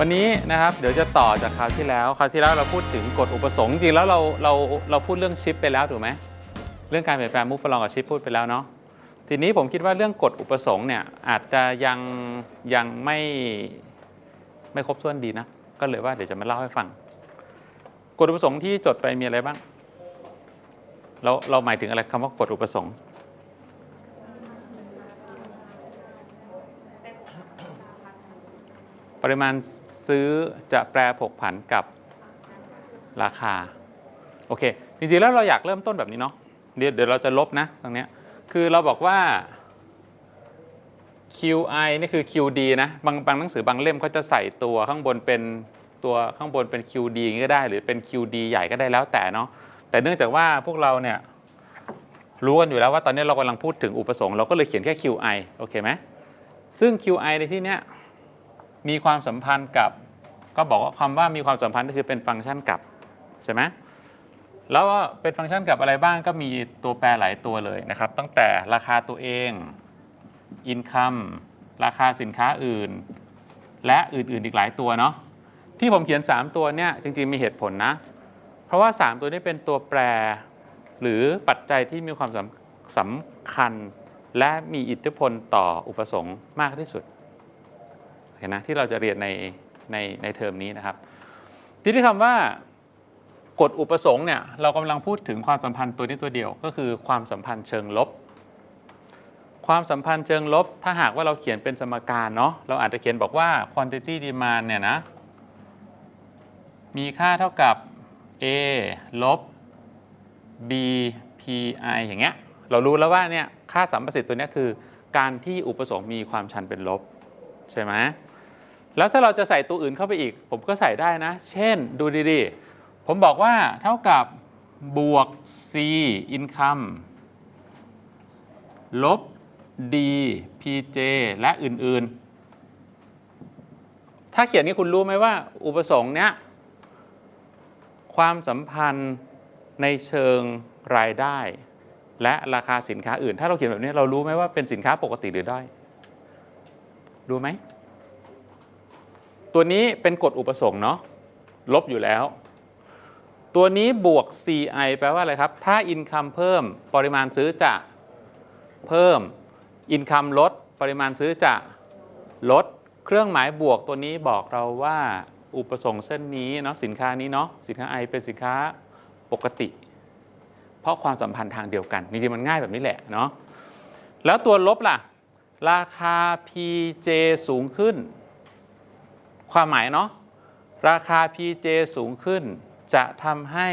วันนี้นะครับเดี๋ยวจะต่อจากคราวที่แล้วคราวที่แล้วเราพูดถึงกฎอุปสงค์จริงแล้วเราเราเราพูดเรื่องชิปไปแล้วถูกไหมเรื่องการเปลี่ยนแปลงมุฟลองกับชิปพูดไปแล้วเนาะทีนี้ผมคิดว่าเรื่องกฎอุปสงค์เนี่ยอาจจะยังยังไม่ไม่ครบถ้วนดีนะก็เลยว่าเดี๋ยวจะมาเล่าให้ฟังกฎอุปสงค์ที่จดไปมีอะไรบ้าง เราเราหมายถึงอะไรคำว่ากฎอุปสงค์ปริมาณ ซื้อจะแปรผกผันกับราคา โอเค จริงๆ แล้วเราอยากเริ่มต้นแบบนี้เนาะ เดี๋ยวเดี๋ยวเราจะลบนะตรงเนี้ย คือเราบอกว่า QI นี่คือ QD นะ บางบางหนังสือบางเล่มเขาจะใส่ตัวข้างบนเป็นตัวข้างบนเป็น QD นี้ก็ได้ หรือเป็น QD ใหญ่ก็ได้แล้วแต่เนาะ แต่เนื่องจากว่าพวกเราเนี่ยรู้กันอยู่แล้วว่าตอนนี้เรากำลังพูดถึงอุปสงค์เราก็เลยเขียนแค่ QI โอเคไหมซึ่ง QI ในที่เนี้ยมีความสัมพันธ์กับ ก็บอกว่าคำว่ามีความสัมพันธ์ก็คือเป็นฟังก์ชันกับใช่ไหมแล้วเป็นฟังก์ชันกับอะไรบ้างก็มีตัวแปรหลายตัวเลยนะครับ ตั้งแต่ราคาตัวเอง income ราคาสินค้าอื่น และอื่น ๆ อีกหลายตัวเนาะที่ผมเขียน 3 ตัวเนี่ยจริง ๆ มีเหตุผลนะ เพราะว่า 3 ตัวนี้เป็นตัวแปร หรือปัจจัยที่มีความสำสำคัญ และมีอิทธิพลต่ออุปสงค์มากที่สุดเห็นนะที่เราจะเรียนใน ในในเทอมนี้นะครับที่ที่คำว่ากฎอุปสงค์เนี่ยเรากำลังพูดถึงความสัมพันธ์ตัวนี้ตัวเดียวก็คือความสัมพันธ์เชิงลบ ความสัมพันธ์เชิงลบ ถ้าหากว่าเราเขียนเป็นสมการเนาะเราอาจจะเขียนบอกว่า quantity demand เนี่ยนะมีค่าเท่ากับ a ลบ b pi อย่างเงี้ยเรารู้แล้วว่าเนี่ยค่าสัมประสิทธิ์ตัวนี้คือ การที่อุปสงค์มีความชันเป็นลบใช่ไหม แล้วถ้าเราจะใส่ตัวอื่นเข้าไปอีก ผมก็ใส่ได้นะ เช่นดูดีๆ ผมบอกว่าเท่ากับบวก c income ลบ d pj และอื่นๆ ถ้าเขียนนี้คุณรู้ไหมว่า อุปสงค์เนี้ยความสัมพันธ์ในเชิงรายได้ และราคาสินค้าอื่น ถ้าเราเขียนแบบนี้เรารู้ไหมว่าเป็นสินค้าปกติหรือด้อยรู้ไหม ตัวนี้เป็นกฎอุปสงค์เนาะลบอยู่แล้ว ตัวนี้บวก CI แปลว่าอะไรครับ ถ้า income เพิ่มปริมาณซื้อจะเพิ่ม income ลดปริมาณซื้อจะลด เครื่องหมายบวกตัวนี้บอกเราว่าอุปสงค์เส้นนี้เนาะสินค้านี้เนาะสินค้า I เป็นสินค้าปกติ เพราะความสัมพันธ์ทางเดียวกันจริงๆมันง่ายแบบนี้แหละเนาะแล้วตัวลบล่ะ ราคา PJ สูงขึ้น ความหมายเนาะราคา PJ สูงขึ้น จะทำให้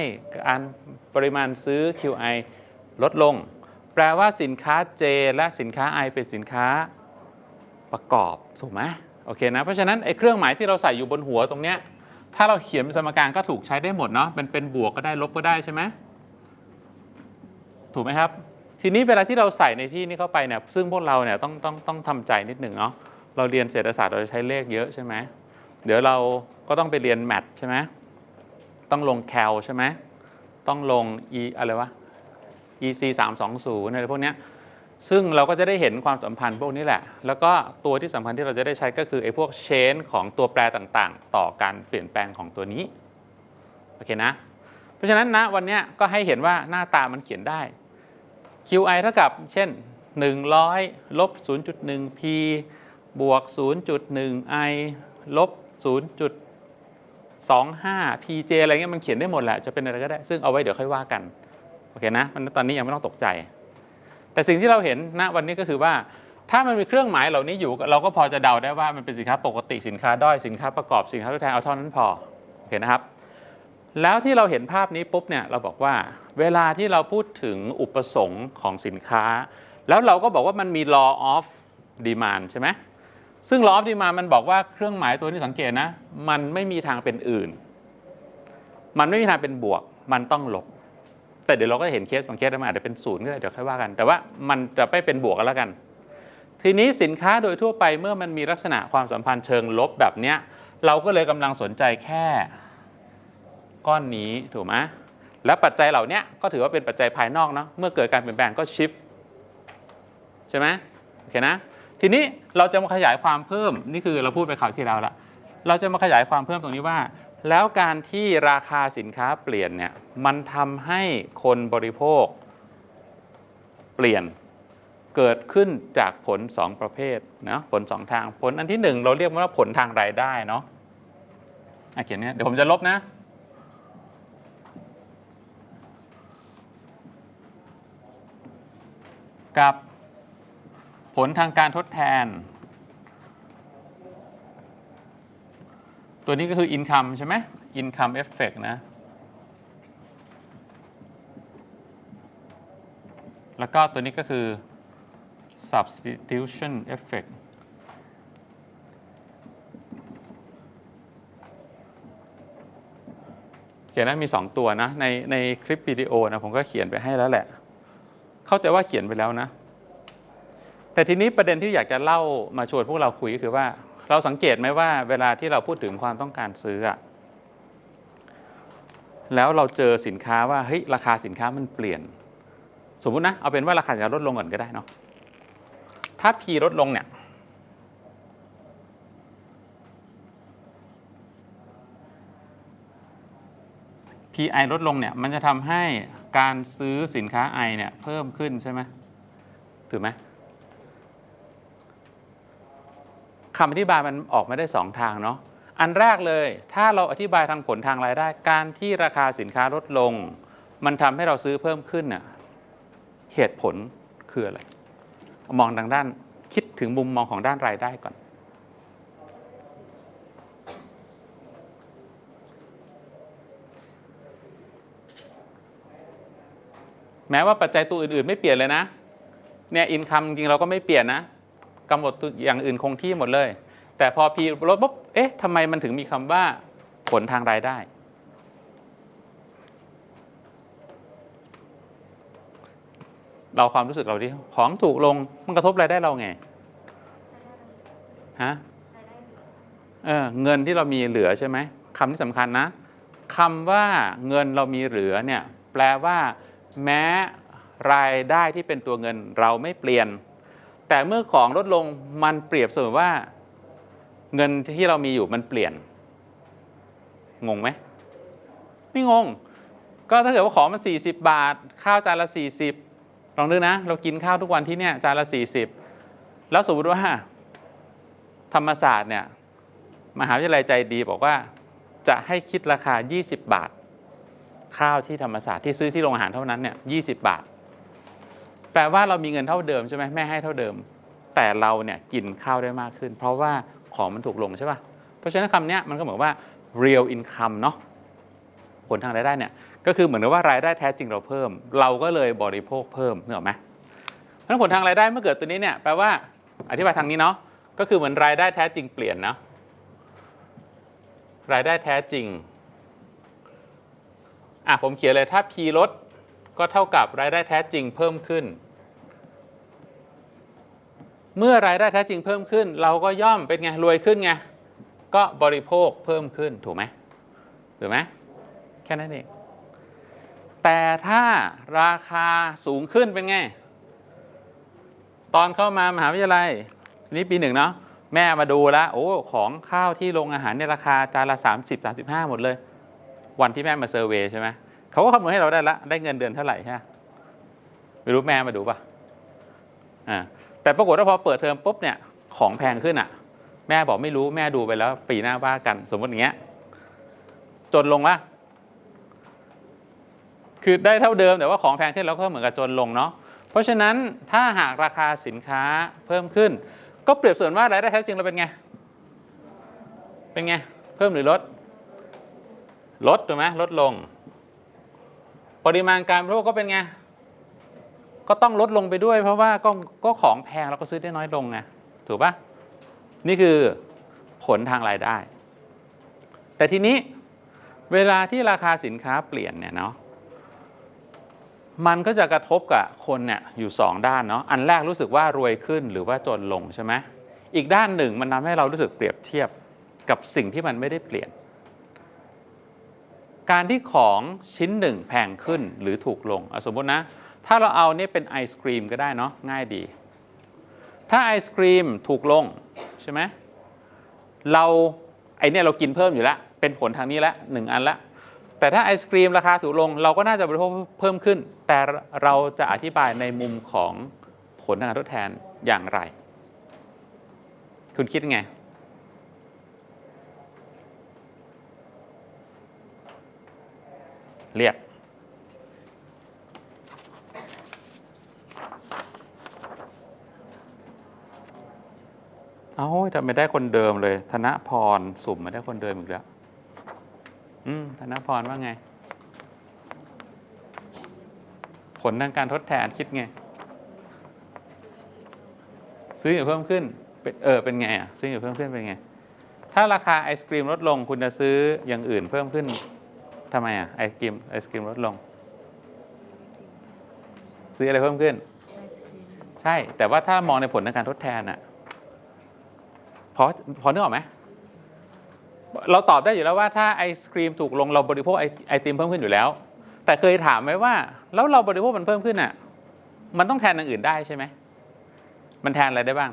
การปริมาณซื้อ QI ลดลง แปลว่าสินค้า J และสินค้า I เป็นสินค้าประกอบถูกไหมโอเคนะ เพราะฉะนั้นไอ้เครื่องหมายที่เราใส่อยู่บนหัวตรงเนี้ยถ้าเราเขียนเป็นสมการก็ถูกใช้ได้หมดเนาะเป็นเป็นบวกก็ได้ลบก็ได้ใช่ไหมถูกไหมครับ ทีนี้เวลาที่เราใส่ในที่นี้เข้าไปเนี่ยซึ่งพวกเราเนี่ยต้องต้องต้องทำใจนิดหนึ่งเนาะเราเรียนเศรษฐศาสตร์เราจะใช้เลขเยอะใช่ไหม เดี๋ยวเราก็ต้องไปเรียนแมทใช่ไหมต้องลงแคลใช่ไหมต้องลง e อะไรวะ ec 3 2 0อะไรพวกเนี้ยซึ่งเราก็จะได้เห็นความสัมพันธ์พวกนี้แหละ แล้วก็ตัวที่สำคัญที่เราจะได้ใช้ก็คือไอ้พวกเชนของตัวแปรต่างๆ ต่อการเปลี่ยนแปลงของตัวนี้โอเคนะ เพราะฉะนั้นนะวันเนี้ยก็ให้เห็นว่าหน้าตามันเขียนได้ QI เท่ากับเช่น 100ลบ0.1 P บวก 0.1 I ลบ 0.25 PJ อะไรเงี้ยมันเขียนได้หมดแหละจะเป็นอะไรก็ได้ ซึ่งเอาไว้เดี๋ยวค่อยว่ากันโอเคนะมันตอนนี้ยังไม่ต้องตกใจ แต่สิ่งที่เราเห็นณวันนี้ก็คือว่าถ้ามันมีเครื่องหมายเหล่านี้อยู่ เราก็พอจะเดาได้ว่ามันเป็นสินค้าปกติสินค้าด้อยสินค้าประกอบสินค้าทดแทนเอาเท่านั้นพอโอเคนะครับ แล้วที่เราเห็นภาพนี้ปุ๊บเนี่ยเราบอกว่า เวลาที่เราพูดถึงอุปสงค์ของสินค้า แล้วเราก็บอกว่ามันมี law of demand ใช่ไหม ซึ่ง law of demand มันบอกว่าเครื่องหมายตัวนี้สังเกตนะ มันไม่มีทางเป็นอื่น มันไม่มีทางเป็นบวก มันต้องลบ แต่เดี๋ยวเราก็เห็นเคสบางเคสมันอาจจะเป็นศูนย์ก็ได้เดี๋ยวค่อยว่ากัน แต่ว่ามันจะไม่เป็นบวกกันแล้วกัน ทีนี้สินค้าโดยทั่วไปเมื่อมันมีลักษณะความสัมพันธ์เชิงลบแบบเนี้ย เราก็เลยกำลังสนใจแค่ ก้อนนี้ถูกไหมแล้วปัจจัยเหล่านี้ก็ถือว่าเป็นปัจจัยภายนอกเนาะเมื่อเกิดการเปลี่ยนแปลงก็ชิฟใช่ไหมโอเคนะ ทีนี้เราจะมาขยายความเพิ่มนี่คือเราพูดไปข่าวที่แล้วละเราจะมาขยายความเพิ่มตรงนี้ว่า แล้วการที่ราคาสินค้าเปลี่ยนเนี่ยมันทำให้คนบริโภค เปลี่ยนเกิดขึ้นจากผล 2 ประเภทนะผล 2 ทางผลอันที่ 1 เราเรียกว่าผลทางรายได้เนาะอะเขียนเนี่ยเดี๋ยวผมจะลบนะกับ ผลทางการทดแทน ตัวนี้ก็คือ income ใช่ไหม income effect นะ แล้วก็ตัวนี้ก็คือ substitution effect เขียนนะมี 2 ตัวนะ ในในคลิปวิดีโอนะ ผมก็เขียนไปให้แล้วแหละ เข้าใจว่าเขียนไปแล้วนะ แต่ทีนี้ประเด็นที่อยากจะเล่ามาชวนพวกเราคุยก็คือว่า เราสังเกตไหมว่าเวลาที่เราพูดถึงความต้องการซื้ออะแล้วเราเจอสินค้าว่าเฮ้ยราคาสินค้ามันเปลี่ยน สมมุตินะเอาเป็นว่าราคาสินค้าลดลงก่อนก็ได้เนาะถ้า P ลดลงเนี่ย PI ลดลงเนี่ยมันจะทำให้การซื้อสินค้า I เนี่ยเพิ่มขึ้นใช่ไหมถูกไหม คำอธิบายมันออกมาได้สองทางเนาะอันแรกเลย ถ้าเราอธิบายทางผลทางรายได้ การที่ราคาสินค้าลดลง มันทำให้เราซื้อเพิ่มขึ้นน่ะเหตุผลคืออะไร มองทางด้านคิดถึงมุมมองของด้านรายได้ก่อน แม้ว่าปัจจัยตัวอื่นๆ ไม่เปลี่ยนเลยนะ เนี่ยอินคัมจริงเราก็ไม่เปลี่ยนนะ กำหนดอย่างอื่นคงที่หมดเลย แต่พอพีลดปุ๊บเอ๊ะทำไมมันถึงมีคำว่าผลทางรายได้ เราความรู้สึกเราดิของถูกลงมันกระทบรายได้เราไงฮะเออเงินที่เรามีเหลือใช่ไหมคำที่สำคัญนะคำว่าเงินเรามีเหลือเนี่ยแปลว่า แม้รายได้ที่เป็นตัวเงินเราไม่เปลี่ยน แต่เมื่อของลดลงมันเปรียบเสมือนว่า เงินที่เรามีอยู่มันเปลี่ยน งงไหมไม่งง ก็ถ้าเกิดว่าของมัน 40 บาท ข้าวจานละ 40 ลองนึกนะ เรากินข้าวทุกวันที่เนี่ยจานละ 40 แล้วสมมติว่า ธรรมศาสตร์เนี่ยมหาวิทยาลัยใจดีบอกว่าจะให้คิดราคา 20 บาท ข้าวที่ธรรมศาสตร์ที่ซื้อที่โรงอาหารเท่านั้นเนี่ยยีบาท แปลว่าเรามีเงินเท่าเดิมใช่ไหมแม่ให้เท่าเดิม แต่เราเนี่ยกินข้าวได้มากขึ้น เพราะว่าของมันถูกลงใช่ป่ะเพราะฉะนั้นคำนี้มันก็เหมือนว่า real income เนาะผลทางรายได้เนี่ยก็คือเหมือนกับว่ารายได้แท้จริงเราเพิ่ม เราก็เลยบริโภคเพิ่มเนอะไหมเพราะฉะนั้นผลทางรายได้เมื่อเกิดตัวนี้เนี่ยแปลว่าอธิบายทางนี้เนาะก็คือเหมือนรายได้แท้จริงเปลี่ยนนะรายได้แท้จริงอะผมเขียนเลยถ้า P ลดก็เท่ากับรายได้แท้จริงเพิ่มขึ้น เมื่อรายได้แท้จริงเพิ่มขึ้น เราก็ย่อมเป็นไงรวยขึ้นไงก็บริโภคเพิ่มขึ้นถูกไหมถูกไหมแค่นั้นเองแต่ถ้าราคาสูงขึ้นเป็นไง ตอนเข้ามามหาวิทยาลัย นี่ปีหนึ่งเนาะแม่มาดูแล้วโอ้ของข้าวที่โรงอาหารเนี่ยราคาจานละ 30 35 หมดเลย วันที่แม่มาเซอร์เวยใช่ไหมเขาก็คำนวณให้เราได้ละได้เงินเดือนเท่าไหร่ใช่ไหมไม่รู้แม่มาดูป่ะอ่า แต่ปรากฏว่าพอเปิดเทอมปุ๊บเนี่ยของแพงขึ้นอะ แม่บอกไม่รู้แม่ดูไปแล้ว ปีหน้าว่ากันสมมติอย่างเงี้ยจนลงละคือได้เท่าเดิมแต่ว่าของแพงขึ้นแล้วก็เหมือนกับจนลงเนาะเพราะฉะนั้นถ้าหากราคาสินค้าเพิ่มขึ้น ก็เปรียบเสมือนว่ารายได้แท้จริงเราเป็นไง เป็นไง เพิ่มหรือลด ลดถูกไหมลดลง ปริมาณการบริโภคก็เป็นไง ก็ต้องลดลงไปด้วย เพราะว่าก็ก็ของแพงเราก็ซื้อได้น้อยลงไงถูกปะนี่คือผลทางรายได้ แต่ทีนี้เวลาที่ราคาสินค้าเปลี่ยนเนี่ยเนาะมันก็จะกระทบกับคนเนี่ยอยู่ 2 ด้านเนาะอันแรกรู้สึกว่ารวยขึ้นหรือว่าจนลงใช่ไหมอีกด้านหนึ่งมันทำให้เรารู้สึกเปรียบเทียบกับสิ่งที่มันไม่ได้เปลี่ยน การที่ของชิ้นหนึ่งแพงขึ้นหรือถูกลงสมมตินะ ถ้าเราเอาเนี่ยเป็นไอศครีมก็ได้เนาะง่ายดี ถ้าไอศครีมถูกลงใช่ไหมเราไอเนี่ยเรากินเพิ่มอยู่แล้ว เป็นผลทางนี้ละหนึ่งอันละแต่ถ้าไอศครีมราคาถูกลง เราก็น่าจะบริโภคเพิ่มขึ้น แต่เราจะอธิบายในมุมของผลทางการทดแทนอย่างไร คุณคิดไงเรียก เอ้าทำไมได้คนเดิมเลย ธนพรสุ่มมาได้คนเดิมอีกแล้ว อืมธนพรว่าไง ผลทางการทดแทนคิดไง ซื้ออยู่เพิ่มขึ้นเป็นเออเป็นไงอะ ซื้ออยู่เพิ่มขึ้นเป็นไง ถ้าราคาไอศกรีมลดลงคุณจะซื้ออย่างอื่นเพิ่มขึ้นทำไมอะไอศกรีมไอศกรีมลดลง ซื้ออะไรเพิ่มขึ้น ใช่ แต่ว่าถ้ามองในผลทางการทดแทนอะ พอพอนึกออกไหมเราตอบได้อยู่แล้วว่าถ้าไอศครีมถูกลงเราบริโภคไอไอติมเพิ่มขึ้นอยู่แล้ว แต่เคยถามไหมว่า แล้วเราบริโภคมันเพิ่มขึ้นอะ มันต้องแทนอย่างอื่นได้ใช่ไหมมันแทนอะไรได้บ้าง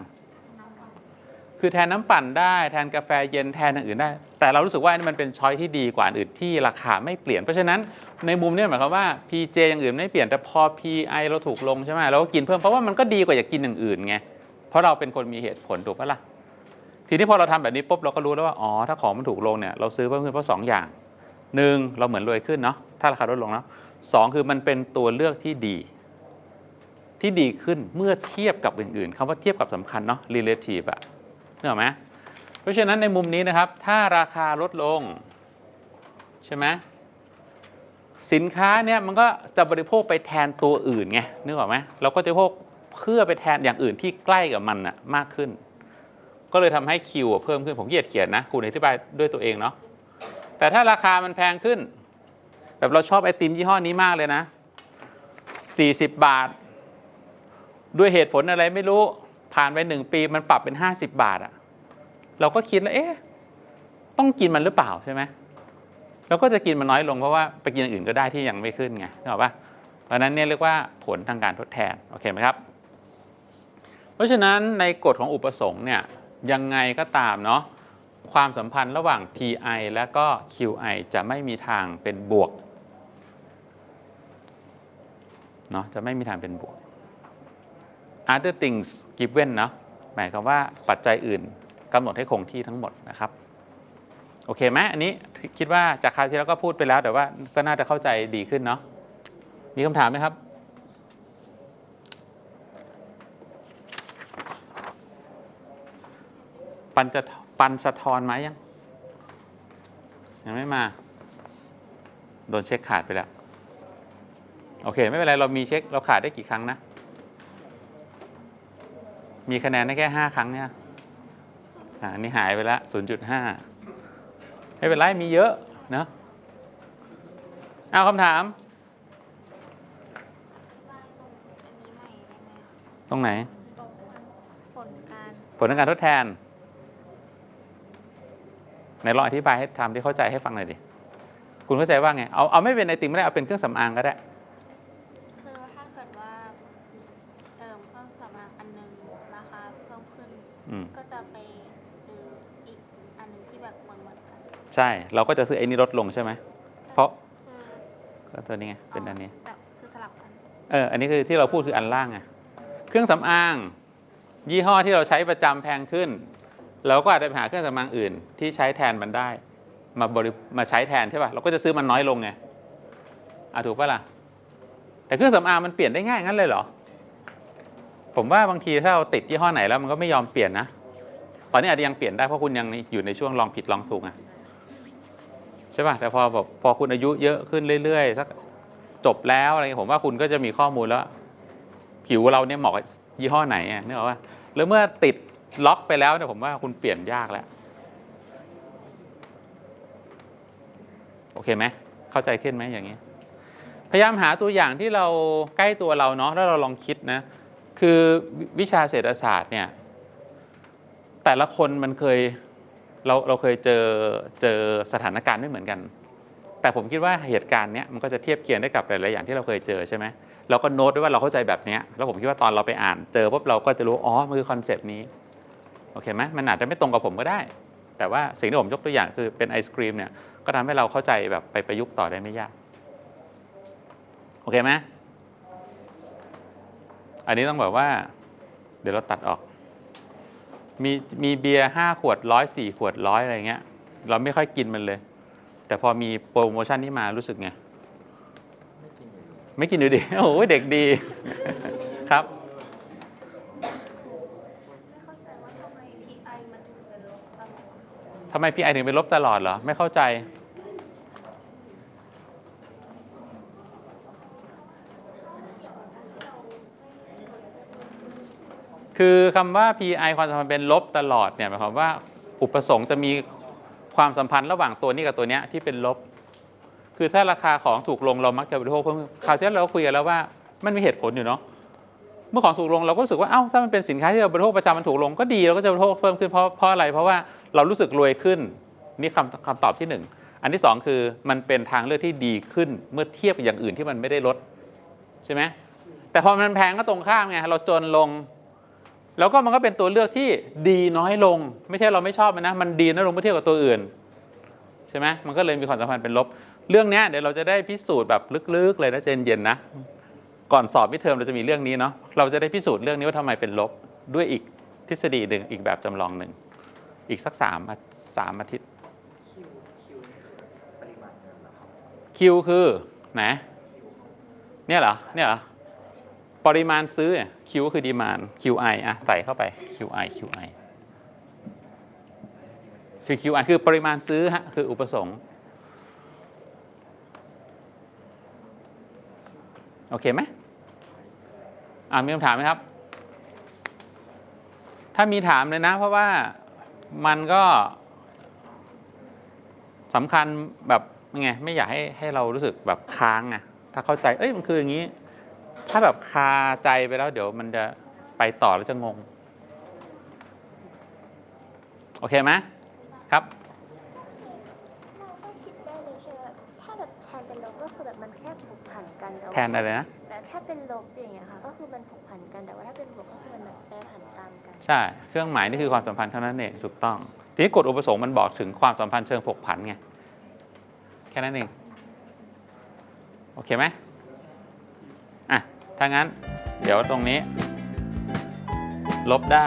คือแทนน้ำปั่นได้แทนกาแฟเย็นแทนอย่างอื่นได้ แต่เรารู้สึกว่านนี้มันเป็นช้อยที่ดีกว่าอื่นที่ราคาไม่เปลี่ยน เพราะฉะนั้นในมุมนี้หมายความว่า PJ อย่างอื่นไม่เปลี่ยนแต่พอ PI เราถูกลงใช่ไหมเราก็กินเพิ่มเพราะว่ามันก็ดีกว่าอยากกินอย่างอื่นไงเพราะเราเป็นคนมีเหตุผลถูกปะล่ะ ทีนี้พอเราทำแบบนี้ปุ๊บเราก็รู้แล้วว่าอ๋อถ้าของมันถูกลงเนี่ยเราซื้อเพิ่มขึ้นเพราะสองอย่างหนึ่งเราเหมือนรวยขึ้นเนาะถ้าราคาลดลงแล้วสองคือมันเป็นตัวเลือกที่ดี ที่ดีขึ้นเมื่อเทียบกับอื่นๆคำว่าเทียบกับสำคัญเนาะ relative อะนึกออกไหมเพราะฉะนั้นในมุมนี้นะครับ ถ้าราคาลดลง ใช่ไหมสินค้าเนี่ยมันก็จะบริโภคไปแทนตัวอื่นไงนึกออกไหมเราก็จะบริโภคเพื่อไปแทนอย่างอื่นที่ใกล้กับมันอะมากขึ้น ก็เลยทำให้คิวเพิ่มขึ้นผมเกียดเขียนนะคุณอธิบายด้วยตัวเองเนาะแต่ถ้าราคามันแพงขึ้น แบบเราชอบไอติมยี่ห้อนี้มากเลยนะ 40 บาท ด้วยเหตุผลอะไรไม่รู้ผ่านไปหนึ่งปีมันปรับเป็น 50 บาทอะเราก็คิดแล้วเอ๊ะต้องกินมันหรือเปล่าใช่ไหมเราก็จะกินมันน้อยลงเพราะว่าไปกินอย่างอื่นก็ได้ที่ยังไม่ขึ้นไงนึกออกปะเพราะนั้นเนี่ยเรียกว่าผลทางการทดแทนโอเคไหมครับ เพราะฉะนั้นในกฎของอุปสงค์เนี่ย ยังไงก็ตามเนาะความสัมพันธ์ระหว่าง PI และก็ QI จะไม่มีทางเป็นบวกเนาะจะไม่มีทางเป็นบวก other things given เนาะหมายความว่าปัจจัยอื่นกำหนดให้คงที่ทั้งหมดนะครับ โอเคไหมอันนี้คิดว่าจากคราวที่แล้วก็พูดไปแล้ว แต่ว่าก็น่าจะเข้าใจดีขึ้นเนาะมีคำถามไหมครับ ปันจะปันสะทอนไหมยัง ยังไม่มา โดนเช็คขาดไปแล้ว โอเค ไม่เป็นไร เรามีเช็ค เราขาดได้กี่ครั้งนะ มีคะแนนได้แค่ห้าครั้งเนี่ยอ่าอันนี้หายไปแล้วศูนย์จุดห้าไม่เป็นไร มีเยอะเนาะเอาคำถาม ตรงไหนตรงผลการผลทางการทดแทน ไหนลองอธิบายให้ทำที่เข้าใจให้ฟังหน่อยดิ คุณเข้าใจว่าไง เอาเอาไม่เป็นไอติมไม่ได้ เอาเป็นเครื่องสำอางก็ได้ คือถ้าเกิดว่าเติมเครื่องสำอางอันหนึงราคาเพิ่มขึ้นอืมก็จะไปซื้ออีกอันหนึงที่แบบเหมือนเหมือนกัน ใช่ เราก็จะซื้อไอ้นี้ลดลงใช่ไหม เพราะคือก็ตัวนี้ไง เป็นอันนี้แบบคือสลับกัน เออ อันนี้คือที่เราพูดคืออันล่างไง เครื่องสำอาง ยี่ห้อที่เราใช้ประจำแพงขึ้น เราก็อาจจะไปหาเครื่องสำอางอื่น ที่ใช้แทนมันได้ มาบริมาใช้แทนใช่ป่ะเราก็จะซื้อมันน้อยลงไงอะถูกปะล่ะแต่เครื่องสำอางมันเปลี่ยนได้ง่ายงั้นเลยเหรอผมว่าบางทีถ้าเราติดยี่ห้อไหนแล้วมันก็ไม่ยอมเปลี่ยนนะตอนนี้อาจจะยังเปลี่ยนได้เพราะคุณยังอยู่ในช่วงลองผิดลองถูกไงใช่ป่ะแต่พอแบบพอคุณอายุเยอะขึ้นเรื่อยๆสักจบแล้วอะไรเงี้ผมว่าคุณก็จะมีข้อมูลแล้ว ผิวเราเนี่ยเหมาะยี่ห้อไหนอะนึกออกว่าแล้วเมื่อติด ล็อกไปแล้วเนี่ยผมว่าคุณเปลี่ยนยากแล้ว โอเคไหม เข้าใจขึ้นไหมอย่างนี้ พยายามหาตัวอย่างที่เราใกล้ตัวเราเนาะแล้วเราลองคิดนะ คือวิชาเศรษฐศาสตร์เนี่ย แต่ละคนมันเคยเราเราเคยเจอเจอสถานการณ์ไม่เหมือนกัน แต่ผมคิดว่าเหตุการณ์เนี้ยมันก็จะเทียบเคียงได้กับหลาย ๆ อย่างที่เราเคยเจอใช่ไหมเราก็โน้ตด้วยว่าเราเข้าใจแบบนี้แล้วผมคิดว่าตอนเราไปอ่าน เจอปุ๊บเราก็จะรู้ อ๋อ มันคือคอนเซปต์นี้ โอเคไหมมันอาจจะไม่ตรงกับผมก็ได้ แต่ว่าสิ่งที่ผมยกตัวอย่างคือเป็นไอศครีมเนี่ยก็ทำให้เราเข้าใจแบบไปประยุกต์ต่อได้ไม่ยากโอเคไหมอันนี้ต้องบอกว่า เดี๋ยวเราตัดออก มีมีเบียร์ห้าขวดร้อยสี่ขวดร้อยอะไรเงี้ย เราไม่ค่อยกินมันเลย แต่พอมีโปรโมชั่นนี้มารู้สึกไง ไม่กินอยู่ดีโอ้โหเด็กดี ครับ ไม่เข้าใจว่าทำไม PI มันถึงเป็นลบตลอด ทำไมพี่ไอถึงเป็นลบตลอดเหรอ ไม่เข้าใจ คือคำว่า PI ความสัมพันธ์เป็นลบตลอดเนี่ยหมายความว่าอุปสงค์จะมีความสัมพันธ์ระหว่างตัวนี้กับตัวเนี้ยที่เป็นลบ คือถ้าราคาของถูกลงเรามักจะบริโภคเพิ่มคราวที่แล้วเราคุยกันแล้วว่ามันมีเหตุผลอยู่เนาะเมื่อของถูกลงเราก็รู้สึกว่าเอ้าถ้ามันเป็นสินค้าที่เราบริโภคประจำมันถูกลงก็ดีเราก็จะบริโภคเพิ่มขึ้นเพราะเพราะอะไรเพราะว่า เรารู้สึกรวยขึ้นนี่คำคำตอบที่หนึ่งอันที่สองคือมันเป็นทางเลือกที่ดีขึ้นเมื่อเทียบกับอย่างอื่นที่มันไม่ได้ลดใช่ไหมแต่พอมันแพงก็ตรงข้ามไงเราจนลง แล้วก็มันก็เป็นตัวเลือกที่ดีน้อยลง ไม่ใช่เราไม่ชอบมันนะ มันดีน้อยลงเมื่อเทียบกับตัวอื่นใช่ไหมมันก็เลยมีความสัมพันธ์เป็นลบ เรื่องนี้เดี๋ยวเราจะได้พิสูจน์แบบลึกๆเลยนะเจนเย็นนะก่อนสอบมิเทอมเราจะมีเรื่องนี้เนาะเราจะได้พิสูจน์เรื่องนี้ว่าทำไมเป็นลบด้วยอีกทฤษฎีหนึ่งอีกแบบจำลองหนึ่ง อีกสักสามอาสามอาทิตย์คิวคิวนี่คือปริมาณเงินเหรอครับคิวคือไหนเนี่ยเหรอเนี่ยเหรอปริมาณซื้อคิวก็คือดีมาน QI อะใส่เข้าไป QI QI คือ QI คือปริมาณซื้อฮะคืออุปสงค์โอเคไหมอ่ามีคำถามไหมครับ ถ้ามีถามเลยนะ เพราะว่า มันก็สำคัญแบบยังไงไม่อยากให้ให้เรารู้สึกแบบค้างไงถ้าเข้าใจ เอ้ยมันคืออย่างนี้ ถ้าแบบคาใจไปแล้ว เดี๋ยวมันจะไปต่อแล้วจะงง โอเคไหมครับเราก็คิดได้เลยใช่ไหมถ้าแบบแทนเป็นลบก็คือแบบมันแค่ผูกพันกันต่ว่าแทนอะไรนะแต่ถ้า เป็นลบอย่างเงี้ยค่ะก็คือมันผูกพันกันแต่ว่าถ้าเป็นบวกก็คือมันแบบแปรผันตามกัน ใช่ เครื่องหมายนี่คือความสัมพันธ์เท่านั้นเองถูกต้อง ทีนี้กฎอุปสงค์มันบอกถึงความสัมพันธ์เชิงผูกพันไงแค่นั้นเองโอเคไหมอะถ้างั้น เดี๋ยวตรงนี้ ลบได้